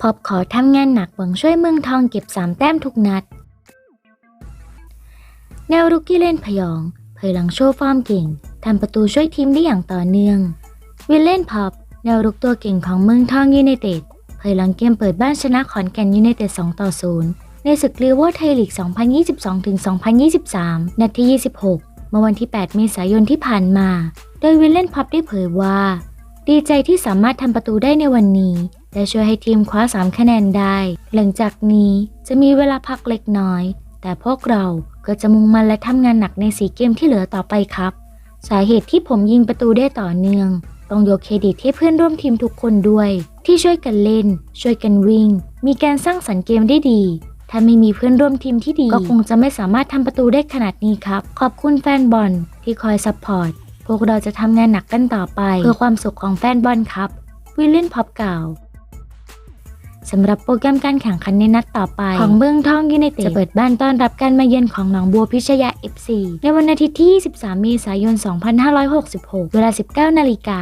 พอบขอทำงานหนักหวังช่วยเมืองทองเก็บ3แต้มทุกนัด แนวรุกกี้เล่นพยองเผยหลังโชว์ฟอร์มเก่งทำประตูช่วยทีมได้อย่างต่อเนื่อง วิลเล่นพอบแนวรุกตัวเก่งของเมืองทองยูไนเต็ดเผยหลังเกมเปิดบ้านชนะขอนแก่นยูไนเต็ด2ต่อ0ในศึกลีโวไทยลีก 2022-2023 นัดที่ 26 เมื่อวันที่ 8 เมษายนที่ผ่านมา โดยวิลเล่นพอบได้เผยว่า ดีใจที่สามารถทำประตูได้ในวันนี้ และช่วยให้ทีมคว้า 3 คะแนนได้ หลังจากนี้จะมีเวลาพักเล็กน้อย แต่พวกเราก็จะมุ่งมั่นและทำงานหนักในสีเกมที่เหลือต่อไปครับ สาเหตุที่ผมยิงประตูได้ต่อเนื่อง ต้องยกเครดิตให้เพื่อนร่วมทีมทุกคนด้วย ที่ช่วยกันเล่น ช่วยกันวิ่ง มีการสร้างสรรค์เกมได้ดีถ้าไม่มีเพื่อนร่วมทีมที่ดี ก็คงจะไม่สามารถทำประตูได้ขนาดนี้ครับ ขอบคุณแฟนบอลที่คอยซัพพอร์ต พวกเราจะทำงานหนักกันต่อไป เพื่อความสุขของแฟนบอลครับ วิลเลียนพอบกล่าวสำหรับโปรแกรมการแข่งขันในนัดต่อไป ของเมืองทองยูไนเต็ดจะเปิดบ้านต้อนรับการมาเยือนของหนองบัวพิชยา FC ในวันอาทิตย์ที่23เมษายน 2566 เวลา 19 นาฬิกา